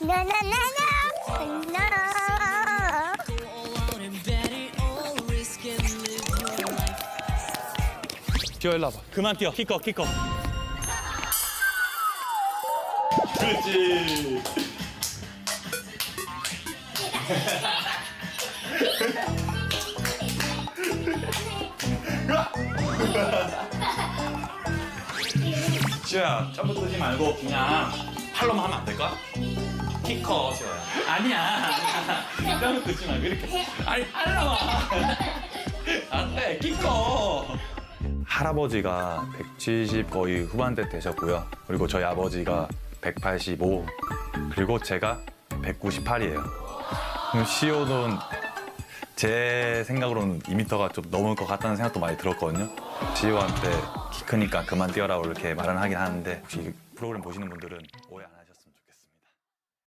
나나나나 뛰어 일로 와봐. 그만 뛰어. 키커 키커. 그렇지. 지호야 점프 뜨지 말고 그냥 팔로만 하면 안 될까? 키커 지호야 아니야. 점프 뜨지 말고 이렇게. 아니 팔로만 안돼 키커. 할아버지가 170 거의 후반대 되셨고요. 그리고 저희 아버지가 185 그리고 제가 198이에요. 그럼 시오는 제 생각으로는 2m가 좀 넘을 것 같다는 생각도 많이 들었거든요. 지호한테 키 크니까 그만 뛰어라고 이렇게 말은 하긴 하는데 혹시 이 프로그램 보시는 분들은 오해 안 하셨어요?